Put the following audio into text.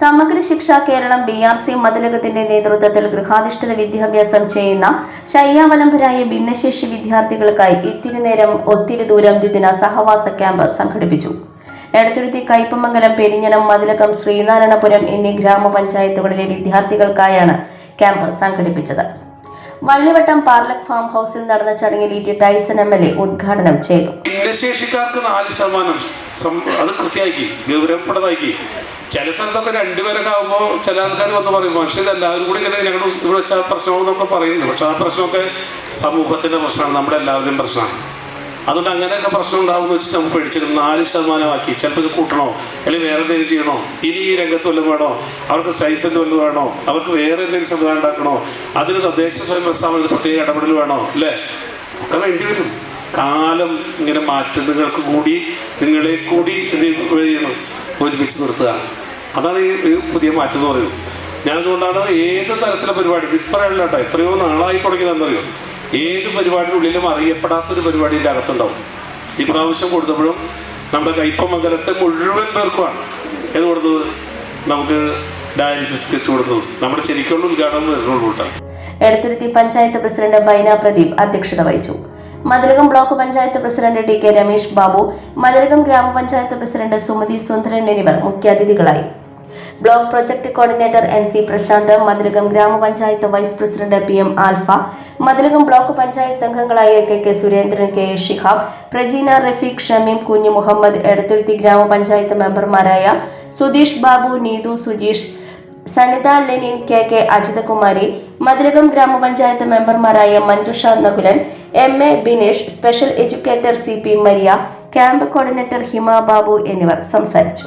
Samagra Shiksha Keralam B R C മതിലകത്തിന്റെ നേതൃത്വത്തിൽ ഗൃഹാധിഷ്ഠിത വിദ്യാഭ്യാസം ചെയ്യുന്ന ശയ്യാവലംബരായ ഭിന്നശേഷി വിദ്യാർത്ഥികൾക്കായി ഇത്തിരി നേരം ഒത്തിരി ദൂരം ദ്വിദിന സഹവാസ ക്യാമ്പ് സംഘടിപ്പിച്ചു. എടത്തുരുത്തി കയ്പമംഗലം പെരിഞ്ഞനം മതിലകം ശ്രീനാരായണപുരം എന്നീ ഗ്രാമപഞ്ചായത്തുകളിലെ വിദ്യാർത്ഥികൾക്കായാണ് ക്യാമ്പ് സംഘടിപ്പിച്ചത്. വള്ളിവട്ടം പാർലക് ഫാം ഹൗസിൽ നടന്ന ചടങ്ങിൽ E T Taison M L A ഉദ്ഘാടനം ചെയ്തു. ഭിന്നശേഷിക്കാർക്ക് നാല് ശതമാനം അത് കൃത്യമാക്കി ഗൗരവപ്പെട്ടതാക്കി ചില സ്ഥലത്തൊക്കെ രണ്ടുപേരൊക്കെ ആകുമ്പോൾ ചില ആൾക്കാർ വന്ന് പറയും പക്ഷേ എല്ലാവരും കൂടി ഇങ്ങനെ ഞങ്ങൾ ഇവിടെ വെച്ചാൽ പ്രശ്നമെന്നൊക്കെ പറയുന്നു പക്ഷെ ആ പ്രശ്നമൊക്കെ സമൂഹത്തിന്റെ പ്രശ്നമാണ് നമ്മുടെ എല്ലാവരുടെയും പ്രശ്നമാണ്. അതുകൊണ്ട് അങ്ങനെയൊക്കെ പ്രശ്നം ഉണ്ടാകുമെന്ന് വെച്ച് നമുക്ക് പേടിച്ചിട്ട് നാല് ശതമാനമാക്കി. ചിലപ്പോൾ കൂട്ടണോ? അല്ലെങ്കിൽ വേറെ എന്തെങ്കിലും ചെയ്യണോ? ഇനി ഈ രംഗത്ത് വല്ലതും വേണോ? അവർക്ക് സ്റ്റൈഫൻഡ് വല്ലതും വേണോ? അവർക്ക് വേറെ എന്തെങ്കിലും സംവിധാനം ഉണ്ടാക്കണോ? അതിന് തദ്ദേശ സ്വയം സ്ഥാപനത്തിൽ പ്രത്യേക ഇടപെടൽ വേണോ? അല്ലേ? ഒക്കെ വേണ്ടി വരും. കാലം ഇങ്ങനെ മാറ്റുന്നങ്ങൾക്ക് കൂടി നിങ്ങളെ കൂടി എന്ത് ചെയ്യണം ഒരുമിച്ച് നിർത്തുക. അതാണ് ഈ പുതിയ മാറ്റം എന്ന് പറയുന്നത്. ഞാൻ അതുകൊണ്ടാണ് ഏത് തരത്തിലെ പരിപാടി ഇപ്പോഴല്ല കേട്ടോ. എത്രയോ നാളായി തുടങ്ങിയതെന്നറിയോ ഏത് പരിപാടിയുടെ ഉള്ളിലും അറിയപ്പെടാത്തൊരു പരിപാടിന്റെ അകത്തുണ്ടാവും. ഈ പ്രാവശ്യം കൊടുത്തപ്പോഴും നമ്മുടെ കയ്പമംഗലത്തെ മുഴുവൻ പേർക്കുമാണ് ഏത് കൊടുത്തത്? നമുക്ക് ഡയാലിസിസ് കിറ്റ് കൊടുത്തത്. നമ്മുടെ ശരിക്കുള്ള ഉദ്ഘാടനം വരുന്നുള്ളൂ കേട്ടോ. എടത്തുരുത്തി പഞ്ചായത്ത് പ്രസിഡന്റ് ബൈന പ്രദീപ് അധ്യക്ഷത വഹിച്ചു. Mathilakam block panchayat president T K Ramesh Babu Mathilakam ഗ്രാമപഞ്ചായത്ത് പ്രസിഡന്റ് സുമതി സുന്ദരൻ എന്നിവർ മുഖ്യാതിഥികളായി. Block project coordinator N C Prasanth Mathilakam ഗ്രാമപഞ്ചായത്ത് vice president P M Alfa Mathilakam block panchayat അംഗങ്ങളായ K K Surendran K A Shihab Prajeena Rafeeq Shameem Kunju Muhammad Edathuruthi ഗ്രാമപഞ്ചായത്ത് മെമ്പർമാരായ Sudheesh Babu Neethu Sujeesh Sanitha Lenin K K Ajithakumari Mathilakam ഗ്രാമപഞ്ചായത്ത് മെമ്പർമാരായ Manjusha Nakulan M A Binesh special educator C P Maria camp coordinator Hima Babu എന്നിവർ സംസാരിച്ചു.